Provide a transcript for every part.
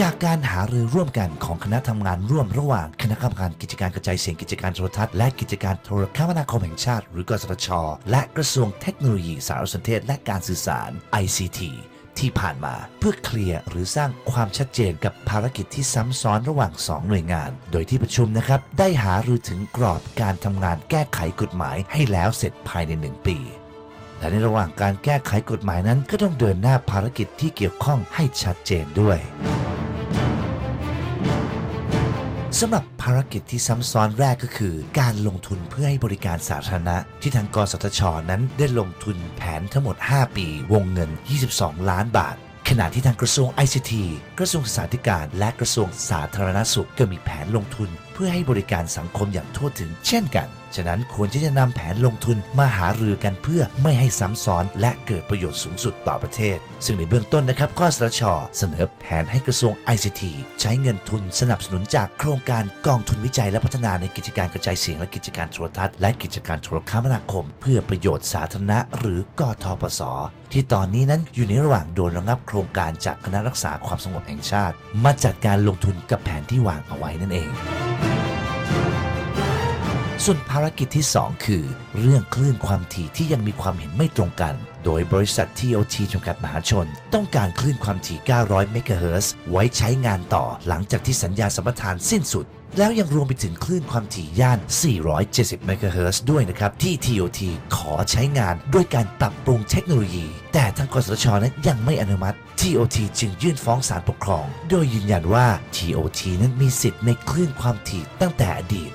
จากการหารือร่วมกันของคณะทำงานร่วมระหว่างคณะกรรมการกิจการกระจายเสียงกิจการโทรทัศน์และกิจการโทรคมนาคมแห่งชาติ หรือกสทช และกระทรวงเทคโนโลยีสารสนเทศ และการสื่อสาร ICT ที่ผ่านมาเพื่อเคลียร์หรือสร้างความชัดเจนกับภารกิจที่ซ้ำซ้อนระหว่าง 2 หน่วยงาน โดยที่ประชุมนะครับ ได้หารือถึงกรอบการทำงานแก้ไขกฎหมายให้แล้วเสร็จภายใน 1 ปีและในระหว่างการแก้ไขกฎหมายนั้นก็ต้องเดินหน้าภารกิจที่เกี่ยวข้องให้ชัดเจนด้วย สำหรับภารกิจที่ซ้ำซ้อนแรกก็คือ การลงทุนเพื่อให้บริการสาธารณะ ที่ทางกสทช นั้นได้ลงทุนแผนทั้งหมด 5 ปี วงเงิน 22 ล้านบาท ขณะที่ทางกระทรวง ICT กระทรวงศึกษาธิการ และกระทรวงสาธารณสุขก็มีแผนลงทุน พื่อให้บริการสังคมอย่างทั่วถึงเช่นกัน ฉะนั้นควรที่จะนำแผนลงทุนมาหารือกันเพื่อไม่ให้ซ้ำซ้อนและเกิดประโยชน์สูงสุดต่อประเทศ ซึ่งในเบื้องต้นนะครับกสทช เสนอแผนให้กระทรวง ICT ใช้เงินทุนสนับสนุนจากโครงการกองทุนวิจัยและพัฒนาในกิจการกระจายเสียงและกิจการโทรทัศน์และกิจการโทรคมนาคม เพื่อประโยชน์สาธารณะ หรือกทปสที่ตอนนี้นั้นอยู่ในระหว่างโดนระงับโครงการจากคณะรักษาความสงบแห่งชาติ มาจัดการลงทุนกับแผนที่วางเอาไว้นั่นเอง ส่วนภารกิจที่ 2 คือ เรื่องคลื่นความถี่ที่ยังมีความเห็นไม่ตรงกัน โดยบริษัท TOT จำกัดมหาชน ต้องการคลื่นความถี่ 900 เมกะเฮิรตซ์ไว้ใช้งานต่อหลังจากที่สัญญาสัมปทานสิ้นสุด แล้วยังรวมไปถึงคลื่นความถี่ย่าน 470 เมกะเฮิรตซ์ด้วยนะครับ ที่ TOT ขอใช้งานด้วยการปรับปรุงเทคโนโลยี แต่ทางกสทชนั้นยังไม่อนุมัติ TOT จึงยื่นฟ้องศาลปกครอง โดยยืนยันว่า TOT นั้นมีสิทธิ์ในคลื่นความถี่ตั้งแต่อดีต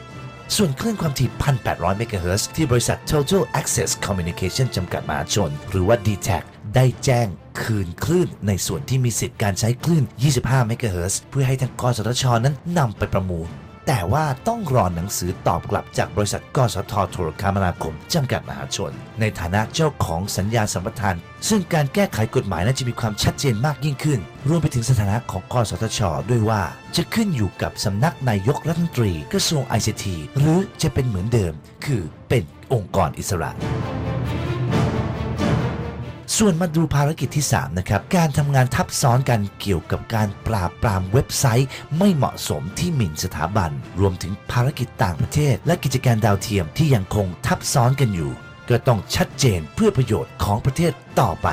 ส่วนคลื่นความถี่ 1,800 เมกะเฮิรตซ์ที่บริษัท Total Access Communication จำกัดมหาชน หรือว่า d t a c ได้แจ้งคืนคลื่นในส่วนที่มีสิทธิ์การใช้คลื่น 25 เมกะเฮิรตซ์เพื่อให้ทางกสทชนั้นนำไปประมูล แต่ว่าต้องรอหนังสือตอบกลับจากบริษัทกสทโทรคมนาคมจำกัดมหาชน ในฐานะเจ้าของสัญญาสัมปทาน ซึ่งการแก้ไขกฎหมายน่าจะมีความชัดเจนมากยิ่งขึ้น รวมไปถึงสถานะของกสทช ด้วยว่า จะขึ้นอยู่กับสำนักนายกรัฐมนตรีกระทรวงไอซีทีหรือจะเป็นเหมือนเดิม คือเป็นองค์กรอิสระ ส่วนมาดูภารกิจที่ 3 นะครับ การทำงานทับซ้อนกันเกี่ยวกับการปราบปรามเว็บไซต์ ไม่เหมาะสมที่หมิ่นสถาบัน รวมถึงภารกิจต่างประเทศ และกิจการดาวเทียมที่ยังคงทับซ้อนกันอยู่ ก็ต้องชัดเจนเพื่อประโยชน์ของประเทศต่อไป